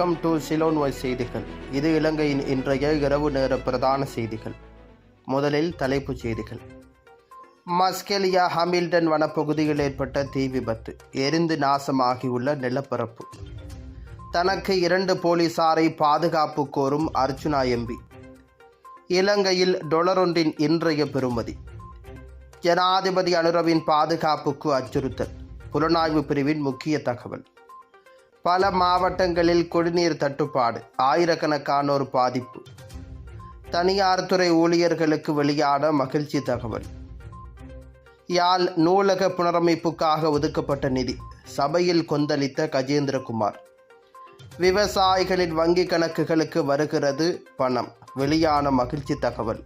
To சிலோன்வை செய்திகள். இது இலங்கையின் இன்றைய இரவு நேர பிரதான செய்திகள். முதலில் தலைப்புச் செய்திகள். மஸ்கெலியா ஹமில்டன் வனப்பகுதியில் ஏற்பட்ட தீ விபத்து. எரிந்து நாசமாகியுள்ள நிலப்பரப்பு. தனக்கு இரண்டு போலீசாரை பாதுகாப்பு கோரும் அர்ச்சுனா எம்பி. இலங்கையில் டொலரொன்றின் இன்றைய பெறுமதி ஜனாதிபதி அனுரவின் பாதுகாப்புக்கு அச்சுறுத்தல். புலனாய்வு பிரிவின் முக்கிய தகவல். பல மாவட்டங்களில் குடிநீர் தட்டுப்பாடு ஆயிரக்கணக்கானோர் பாதிப்பு. தனியார் துறை ஊழியர்களுக்கு வெளியான மகிழ்ச்சி தகவல். யாழ் நூலக புனரமைப்புக்காக ஒதுக்கப்பட்ட நிதி சபையில் கொந்தளித்த கஜேந்திரகுமார். விவசாயிகளின் வங்கி கணக்குகளுக்கு வருகிறது பணம் வெளியான மகிழ்ச்சி தகவல்.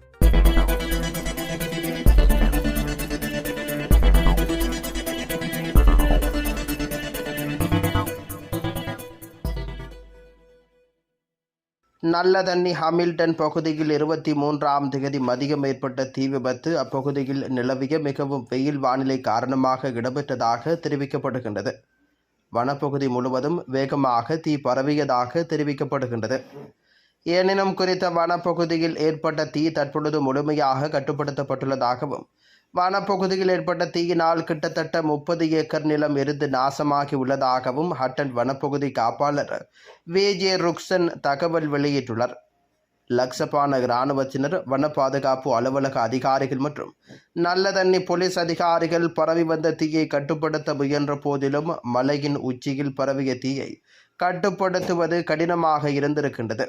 நல்லதண்ணி ஹமில்டன் பகுதியில் இருபத்தி மூன்றாம் தேதி மதியம் ஏற்பட்ட தீ விபத்து. அப்பகுதியில் நிலவிய மிகவும் வெயில் வானிலை காரணமாக இடம்பெற்றதாக தெரிவிக்கப்படுகின்றது. வனப்பகுதி முழுவதும் வேகமாக தீ பரவியதாக தெரிவிக்கப்படுகின்றது. எனினும் குறித்த வனப்பகுதியில் ஏற்பட்ட தீ தற்பொழுது முழுமையாக கட்டுப்படுத்தப்பட்டுள்ளதாகவும் வனப்பகுதியில் ஏற்பட்ட தீயினால் கிட்டத்தட்ட முப்பது ஏக்கர் நிலம் எரிந்து நாசமாகி உள்ளதாகவும் ஹட்டன் வனப்பகுதி காப்பாளர் வி. ஜே. ருக்சன் தகவல் வெளியிட்டுள்ளார். லக்சபான இராணுவத்தினர் வன பாதுகாப்பு அலுவலக அதிகாரிகள் மற்றும் நல்லதண்ணி போலீஸ் அதிகாரிகள் பரவி வந்த தீயை கட்டுப்படுத்த முயன்ற போதிலும் மலையின் உச்சியில் பரவிய தீயை கட்டுப்படுத்துவது கடினமாக இருந்திருக்கின்றது.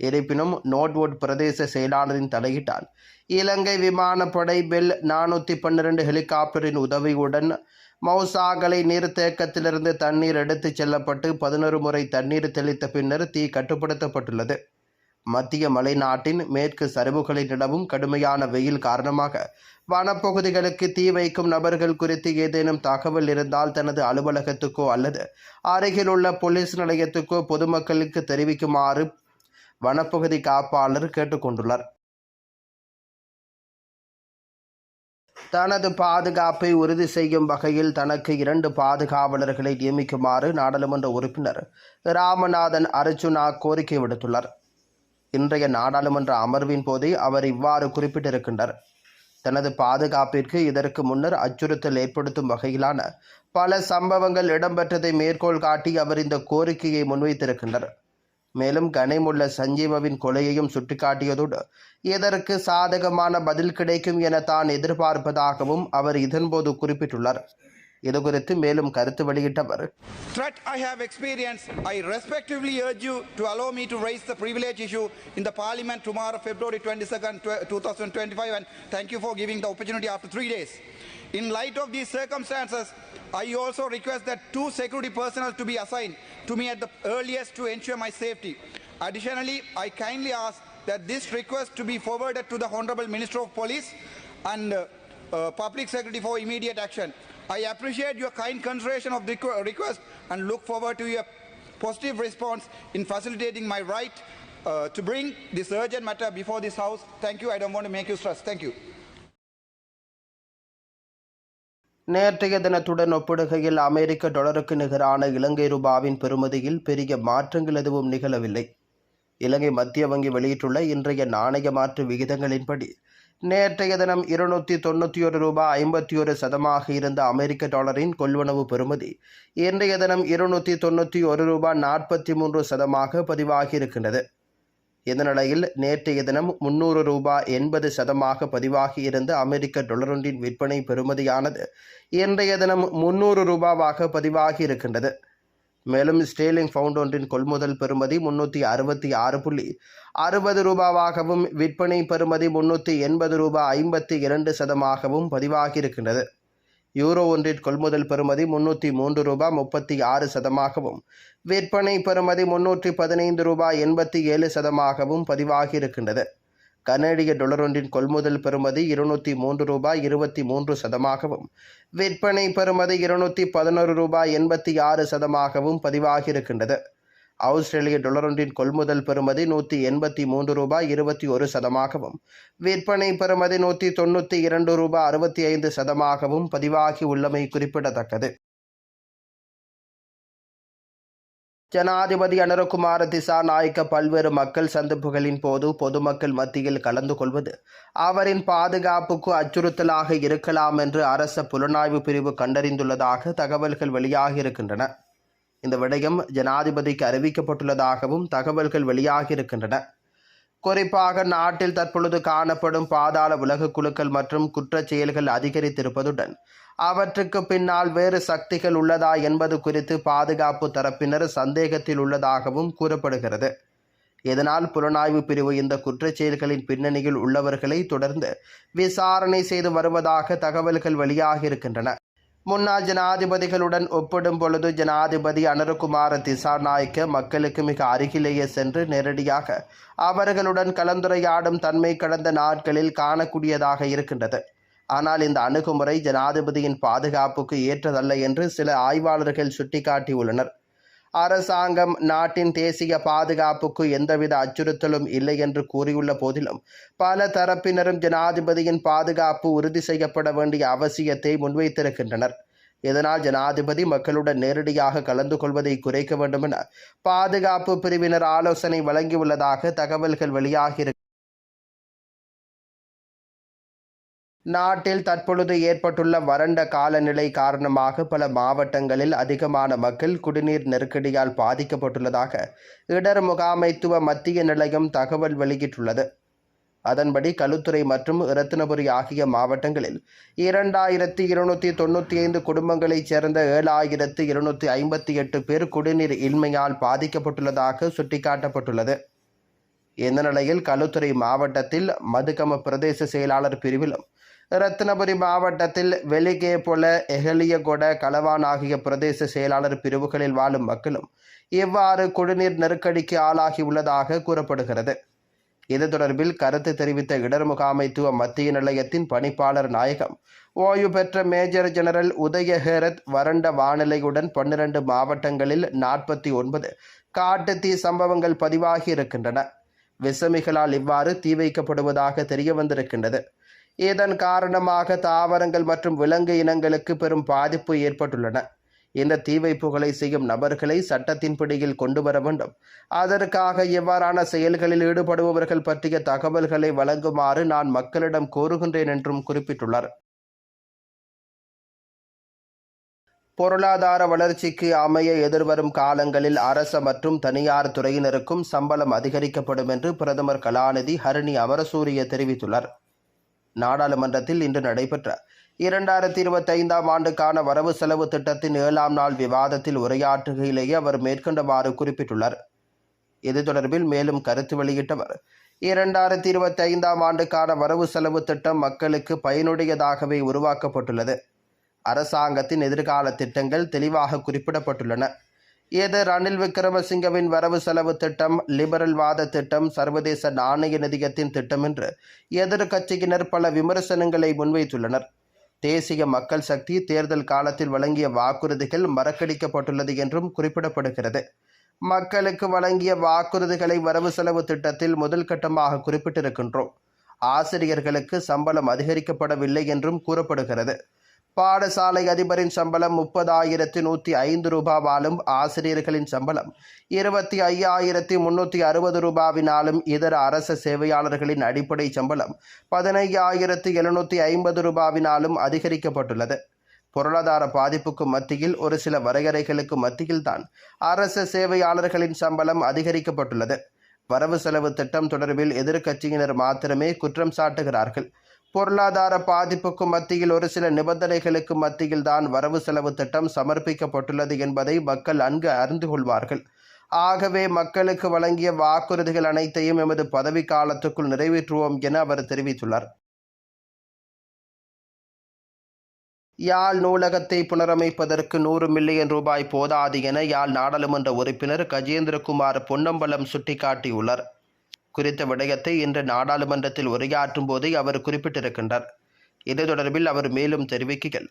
இருப்பினும் நோட்வுட் பிரதேச செயலாளரின் தலையிட்டால் இலங்கை விமானப்படை பெல் நானூற்றி பன்னிரண்டு ஹெலிகாப்டரின் உதவியுடன் மௌசாகலை நீர்த்தேக்கத்திலிருந்து தண்ணீர் எடுத்துச் செல்லப்பட்டு பதினொரு முறை தண்ணீர் தெளித்த பின்னர் தீ கட்டுப்படுத்தப்பட்டுள்ளது. மத்திய மலைநாட்டின் மேற்கு சரிவுகளில் நிலவும் கடுமையான வெயில் காரணமாக வனப்பகுதிகளுக்கு தீ வைக்கும் நபர்கள் குறித்து ஏதேனும் தகவல் இருந்தால் தனது அலுவலகத்துக்கோ அல்லது அருகிலுள்ள போலீஸ் நிலையத்துக்கோ பொதுமக்களுக்கு தெரிவிக்குமாறு வனப்பகுதி காப்பாளர் கேட்டுக்கொண்டுள்ளார். தனது பாதுகாப்பை உறுதி செய்யும் வகையில் தனக்கு இரண்டு பாதுகாவலர்களை நியமிக்குமாறு நாடாளுமன்ற உறுப்பினர் ராமநாதன் அர்ஜுனா கோரிக்கை விடுத்துள்ளார். இன்றைய நாடாளுமன்ற அமர்வின் போதே அவர் இவ்வாறு குறிப்பிட்டிருக்கின்றார். தனது பாதுகாப்பிற்கு இதற்கு முன்னர் அச்சுறுத்தல் ஏற்படுத்தும் வகையிலான பல சம்பவங்கள் இடம்பெற்றதை மேற்கோள் காட்டி அவர் இந்த கோரிக்கையை முன்வைத்திருக்கின்றார். மேலும் கனிமுள்ள சஞ்சீவவின் கொலையையும் சுட்டிக்காட்டியதோடு இதற்கு சாதகமான பதில் கிடைக்கும் என தான் எதிர்பார்ப்பதாகவும் அவர் இதன்போது குறிப்பிட்டுள்ளார் இது குறித்து மேலும் கருத்து வெளியிட்டவர் threat I have experienced, I respectively urge you to allow me to raise the privilege issue in the Parliament tomorrow, February 22nd, 2025, and thank you for giving the opportunity after three days. In light of these circumstances, I also request that two security personnel to be assigned to me at the earliest to ensure my safety. Additionally, I kindly ask that this request to be forwarded to the Honorable Minister of Police and uh, uh, Public Secretary for immediate action. I appreciate your kind consideration of the request and look forward to your positive response in facilitating my right uh, to bring this urgent matter before this House. Thank you. I don't want to make you stress. Thank you. நேற்றைய தினத்துடன் ஒப்பிடுகையில் அமெரிக்க டாலருக்கு நிகரான இலங்கை ரூபாவின் பெறுமதியில் பெரிய மாற்றங்கள் எதுவும் நிகழவில்லை. இலங்கை மத்திய வங்கி வெளியிட்டுள்ள இன்றைய நாணய மாற்று விகிதங்களின்படி நேற்றைய தினம் இருநூற்றி தொண்ணூற்றி ஒரு ரூபாய் ஐம்பத்தி ஒரு சதமாக இருந்த அமெரிக்க டாலரின் கொள்வனவு பெறுமதி இன்றைய தினம் இருநூற்றி தொண்ணூற்றி ஒரு ரூபாய் நாற்பத்தி மூன்று சதமாக பதிவாகியிருக்கின்றது. இந்த நிலையில் நேற்றைய தினம் முன்னூறு ரூபாய் எண்பது சதமாக பதிவாகியிருந்த அமெரிக்க டொலரொன்றின் விற்பனை பெறுமதியானது இன்றைய தினம் முன்னூறு ரூபாவாக பதிவாகி இருக்கின்றது மேலும் ஸ்டேலிங் பவுண்ட் ஒன்றின் கொள்முதல் பெறுமதி முன்னூற்றி அறுபத்தி ஆறு புள்ளி அறுபது ரூபாவாகவும் விற்பனை பெறுமதி முன்னூற்றி எண்பது ரூபாய் ஐம்பத்தி இரண்டு சதமாகவும் பதிவாகியிருக்கின்றது. யூரோ ஒன்றின் கொள்முதல் பெறுமதி முன்னூற்றி மூன்று ரூபாய் முப்பத்தி ஆறு சதமாகவும் விற்பனை பெறுமதி முன்னூற்றி பதினைந்து ரூபாய் எண்பத்தி ஏழு சதமாகவும் பதிவாகியிருக்கின்றது. கனேடிய டொலர் ஒன்றின் கொள்முதல் பெறுமதி இருநூற்றி மூன்று ரூபாய் இருபத்தி மூன்று சதமாகவும் விற்பனை பெறுமதி இருநூற்றி பதினொரு ரூபாய் எண்பத்தி ஆறு சதமாகவும் பதிவாகியிருக்கின்றது. ஆஸ்திரேலிய டொலர் ஒன்றின் கொள்முதல் பெறுமதி நூற்றி எண்பத்தி மூன்று ரூபாய் இருபத்தி ஒரு சதமாகவும் விற்பனை பெறுமதி நூற்றி தொண்ணூற்றி இரண்டு ரூபாய் அறுபத்தி ஐந்து சதமாகவும் பதிவாகி உள்ளமை குறிப்பிடத்தக்கது. ஜனாதிபதி அனுரகுமார திசாநாயக்க பல்வேறு மக்கள் சந்திப்புகளின் போது பொதுமக்கள் மத்தியில் கலந்து கொள்வது அவரின் பாதுகாப்புக்கு அச்சுறுத்தலாக இருக்கலாம் என்று அரச புலனாய்வு பிரிவு கண்டறிந்துள்ளதாக தகவல்கள் வெளியாகியிருக்கின்றன. இந்த விடயம் ஜனாதிபதிக்கு அறிவிக்கப்பட்டுள்ளதாகவும் தகவல்கள் வெளியாகியிருக்கின்றன. குறிப்பாக நாட்டில் தற்பொழுது காணப்படும் பாதாள உலக குழுக்கள் மற்றும் குற்றச் செயல்கள் அதிகரித்திருப்பதுடன் அவற்றுக்கு பின்னால் வேறு சக்திகள் உள்ளதா என்பது குறித்து பாதுகாப்பு தரப்பினர் சந்தேகத்தில் உள்ளதாகவும் கூறப்படுகிறது. இதனால் புலனாய்வு பிரிவு இந்த குற்றச் செயல்களின் பின்னணியில் உள்ளவர்களை தொடர்ந்து விசாரணை செய்து வருவதாக தகவல்கள் வெளியாகியிருக்கின்றன. முன்னாள் ஜனாதிபதிகளுடன் ஒப்பிடும் பொழுது ஜனாதிபதி அனுரகுமார திசாநாயக்க மக்களுக்கு மிக அருகிலேயே சென்று நேரடியாக அவர்களுடன் கலந்துரையாடும் தன்மை கடந்த நாட்களில் காணக்கூடியதாக இருக்கின்றது. ஆனால் இந்த அணுகுமுறை ஜனாதிபதியின் பாதுகாப்புக்கு ஏற்றதல்ல என்று சில ஆய்வாளர்கள் சுட்டிக்காட்டியுள்ளனர். அரசாங்கம் நாட்டின் தேசிய பாதுகாப்புக்கு எந்தவித அச்சுறுத்தலும் இல்லை என்று கூறியுள்ள போதிலும் பல தரப்பினரும் ஜனாதிபதியின் பாதுகாப்பு உறுதி செய்யப்பட வேண்டிய அவசியத்தை முன்வைத்திருக்கின்றனர். இதனால் ஜனாதிபதி மக்களுடன் நேரடியாக கலந்து கொள்வதை குறைக்க வேண்டும் என பாதுகாப்பு பிரிவினர் ஆலோசனை வழங்கியுள்ளதாக தகவல்கள் வெளியாகி நாட்டில் தற்பொழுது ஏற்பட்டுள்ள வறண்ட காலநிலை காரணமாக பல மாவட்டங்களில் அதிகமான மக்கள் குடிநீர் நெருக்கடியால் பாதிக்கப்பட்டுள்ளதாக இடர் முகாமைத்துவ மத்திய நிலையம் தகவல் வெளியிட்டுள்ளது. அதன்படி களுத்துறை மற்றும் இரத்தினபுரி ஆகிய மாவட்டங்களில் இரண்டாயிரத்தி இருநூற்றி தொண்ணூற்றி ஐந்து குடும்பங்களைச் சேர்ந்த ஏழாயிரத்து இருநூற்றி ஐம்பத்தி எட்டு பேர் குடிநீர் இன்மையால் பாதிக்கப்பட்டுள்ளதாக சுட்டிக்காட்டப்பட்டுள்ளது. இந்த நிலையில் களுத்துறை மாவட்டத்தில் மதுகம பிரதேச செயலாளர் பிரிவிலும் ரத்னபுரி மாவட்டத்தில் வெலிகே போல எகலியகொட களவான் ஆகிய பிரதேச செயலாளர் பிரிவுகளில் வாழும் மக்களும் இவ்வாறு குடிநீர் நெருக்கடிக்கு ஆளாகியுள்ளதாக கூறப்படுகிறது. இது தொடர்பில் கருத்து தெரிவித்த இடர் முகாமைத்துவ மத்திய நிலையத்தின் பணிப்பாளர் நாயகம் ஓய்வு பெற்ற மேஜர் ஜெனரல் உதய ஹேரத் வறண்ட வானிலையுடன் பன்னிரண்டு மாவட்டங்களில் நாற்பத்தி ஒன்பது காட்டு தீ சம்பவங்கள் பதிவாகி இருக்கின்றன. விசமிகளால் இவ்வாறு தீ வைக்கப்படுவதாக தெரிய வந்திருக்கின்றது இதன் காரணமாக தாவரங்கள் மற்றும் விலங்கு இனங்களுக்கு பெரும் பாதிப்பு ஏற்பட்டுள்ளன. இந்த தீ வைப்புகளை செய்யும் நபர்களை சட்டத்தின் பிடியில் கொண்டு வர வேண்டும். அதற்காக எவ்வாறான செயல்களில் ஈடுபடுபவர்கள் பற்றிய தகவல்களை வழங்குமாறு நான் மக்களிடம் கோருகின்றேன் என்றும் குறிப்பிட்டுள்ளார். பொருளாதார வளர்ச்சிக்கு அமைய எதிர்வரும் காலங்களில் அரச மற்றும் தனியார் துறையினருக்கும் சம்பளம் அதிகரிக்கப்படும் என்று பிரதமர் கலாநிதி ஹரிணி அமரசூரிய தெரிவித்துள்ளார். நாடாளுமன்றத்தில் இன்று நடைபெற்ற இரண்டாயிரத்தி இருபத்தைந்தாம் ஆண்டுக்கான வரவு செலவு திட்டத்தின் ஏழாம் நாள் விவாதத்தில் உரையாற்றுகையிலேயே அவர் மேற்கொண்டவாறு குறிப்பிட்டுள்ளார். இது தொடர்பில் மேலும் கருத்து வெளியிட்டவர் இரண்டாயிரத்தி இருபத்தைந்தாம் ஆண்டுக்கான வரவு செலவு திட்டம் மக்களுக்கு பயனுடையதாகவே உருவாக்கப்பட்டுள்ளது. அரசாங்கத்தின் எதிர்கால திட்டங்கள் தெளிவாக குறிப்பிடப்பட்டுள்ளன. இது ரணில் விக்ரமசிங்கவின் வரவு செலவு திட்டம் லிபரல் வாத திட்டம் சர்வதேச நாணய நிதியத்தின் திட்டம் என்று எதிர்கட்சியினர் பல விமர்சனங்களை முன்வைத்துள்ளனர். தேசிய மக்கள் சக்தி தேர்தல் காலத்தில் வழங்கிய வாக்குறுதிகள் மறக்கடிக்கப்பட்டுள்ளது என்றும் குறிப்பிடப்படுகிறது. மக்களுக்கு வழங்கிய வாக்குறுதிகளை வரவு செலவு திட்டத்தில் முதல் கட்டமாக குறிப்பிட்டிருக்கின்றோம். ஆசிரியர்களுக்கு சம்பளம் அதிகரிக்கப்படவில்லை என்றும் கூறப்படுகிறது. பாடசாலை அதிபரின் சம்பளம் முப்பதாயிரத்தி நூற்றி ஐந்து ரூபாவாலும் ஆசிரியர்களின் சம்பளம் இருபத்தி ஐயாயிரத்தி முன்னூற்றி அறுபது ரூபாவினாலும் இதர அரச சேவையாளர்களின் அடிப்படை சம்பளம் பதினையாயிரத்து எழுநூற்றி ஐம்பது ரூபாவினாலும் அதிகரிக்கப்பட்டுள்ளது. பொருளாதார பாதிப்புக்கு மத்தியில் ஒரு சில வரையறைகளுக்கு மத்தியில்தான் அரச சேவையாளர்களின் சம்பளம் அதிகரிக்கப்பட்டுள்ளது. வரவு செலவு திட்டம் தொடர்பில் எதிர்க்கட்சியினர் மாத்திரமே குற்றம் சாட்டுகிறார்கள். பொருளாதார பாதிப்புக்கு மத்தியில் ஒரு சில நிபந்தனைகளுக்கு மத்தியில் தான் வரவு செலவு திட்டம் சமர்ப்பிக்கப்பட்டுள்ளது என்பதை மக்கள் அன்கு அறிந்து கொள்வார்கள். ஆகவே மக்களுக்கு வழங்கிய வாக்குறுதிகள் அனைத்தையும் எமது பதவி காலத்துக்குள் நிறைவேற்றுவோம் என அவர் தெரிவித்துள்ளார். யாழ் நூலகத்தை புனரமைப்பதற்கு நூறு மில்லியன் ரூபாய் போதாது என யாழ் நாடாளுமன்ற உறுப்பினர் கஜேந்திரகுமார் பொன்னம்பலம் சுட்டிக்காட்டியுள்ளார். குறித்த விடயத்தை இன்று நாடாளுமன்றத்தில் உரையாற்றும் போதே அவர் குறிப்பிட்டிருக்கின்றார். இது தொடர்பில் அவர் மேலும் தெரிவிக்கையில்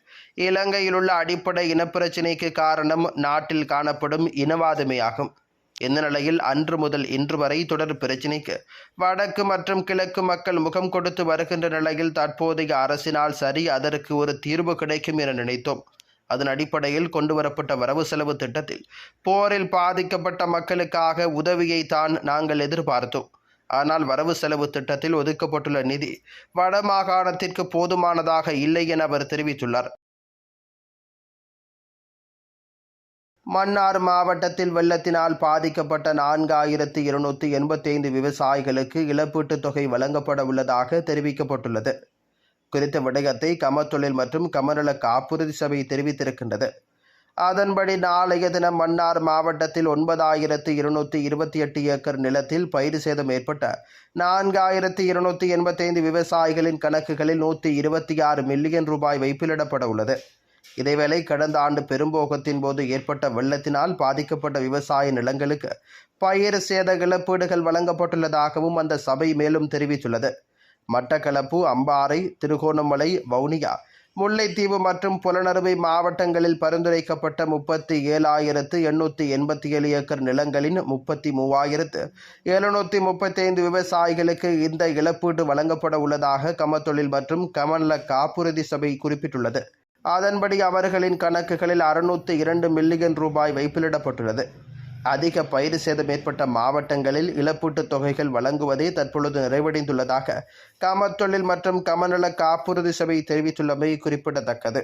இலங்கையில் உள்ள அடிப்படை இனப்பிரச்சினைக்கு காரணம் நாட்டில் காணப்படும் இனவாதமே ஆகும் இந்த நிலையில் அன்று முதல் இன்று வரை தொடர் பிரச்சினைக்கு வடக்கு மற்றும் கிழக்கு மக்கள் முகம் கொடுத்து வருகின்ற நிலையில் தற்போதைய அரசினால் சரி அதற்கு ஒரு தீர்வு கிடைக்கும் என நினைத்தோம். அதன் அடிப்படையில் கொண்டுவரப்பட்ட வரவு செலவு திட்டத்தில் போரில் பாதிக்கப்பட்ட மக்களுக்காக உதவியை தான் நாங்கள் எதிர்பார்த்தோம். ஆனால் வரவு செலவு திட்டத்தில் ஒதுக்கப்பட்டுள்ள நிதி வடமாகாணத்திற்கு போதுமானதாக இல்லை என அவர் தெரிவித்துள்ளார். மன்னார் மாவட்டத்தில் வெள்ளத்தினால் பாதிக்கப்பட்ட நான்காயிரத்து இருநூற்றி எண்பத்தி ஐந்து விவசாயிகளுக்கு இழப்பீட்டுத் தொகை வழங்கப்பட உள்ளதாக தெரிவிக்கப்பட்டுள்ளது. குறித்த விடயத்தை கமத்தொழில் மற்றும் கமநல காப்புறுதி சபை தெரிவித்திருக்கின்றது. அதன்படி நாளைய தினம் மன்னார் மாவட்டத்தில் ஒன்பதாயிரத்து இருநூற்றி இருபத்தி எட்டு ஏக்கர் நிலத்தில் பயிர் சேதம் ஏற்பட்ட நான்காயிரத்து இருநூற்றி எண்பத்தைந்து விவசாயிகளின் கணக்குகளில் நூற்றி இருபத்தி ஆறு மில்லியன் ரூபாய் வைப்பிலிடப்பட உள்ளது. இதேவேளை கடந்த ஆண்டு பெரும்போகத்தின் போது ஏற்பட்ட வெள்ளத்தினால் பாதிக்கப்பட்ட விவசாய நிலங்களுக்கு பயிர் சேத இழப்பீடுகள் வழங்கப்பட்டுள்ளதாகவும் அந்த சபை மேலும் தெரிவித்துள்ளது. மட்டக்களப்பு அம்பாறை திருகோணமலை வவுனியா முல்லைத்தீவு மற்றும் புலனறுவை மாவட்டங்களில் பரிந்துரைக்கப்பட்ட முப்பத்தி ஏழாயிரத்து எண்ணூற்றி எண்பத்தி ஏழு ஏக்கர் நிலங்களின் முப்பத்தி மூவாயிரத்து எழுநூற்றி முப்பத்தைந்து விவசாயிகளுக்கு இந்த இழப்பீடு வழங்கப்பட உள்ளதாக கமத்தொழில் மற்றும் கமநல காப்புறுதி சபை குறிப்பிட்டுள்ளது. அதன்படி அவர்களின் கணக்குகளில் அறுநூற்றி இரண்டு மில்லியன் ரூபாய் வைப்பிலிடப்பட்டுள்ளது. அதிக பயிர் சேதம் ஏற்பட்ட மாவட்டங்களில் இழப்பீட்டுத் தொகைகள் வழங்குவதே தற்பொழுது நிறைவடைந்துள்ளதாக கமத்தொழில் மற்றும் கமநல காப்புறுதி சபை தெரிவித்துள்ளமை குறிப்பிடத்தக்கது.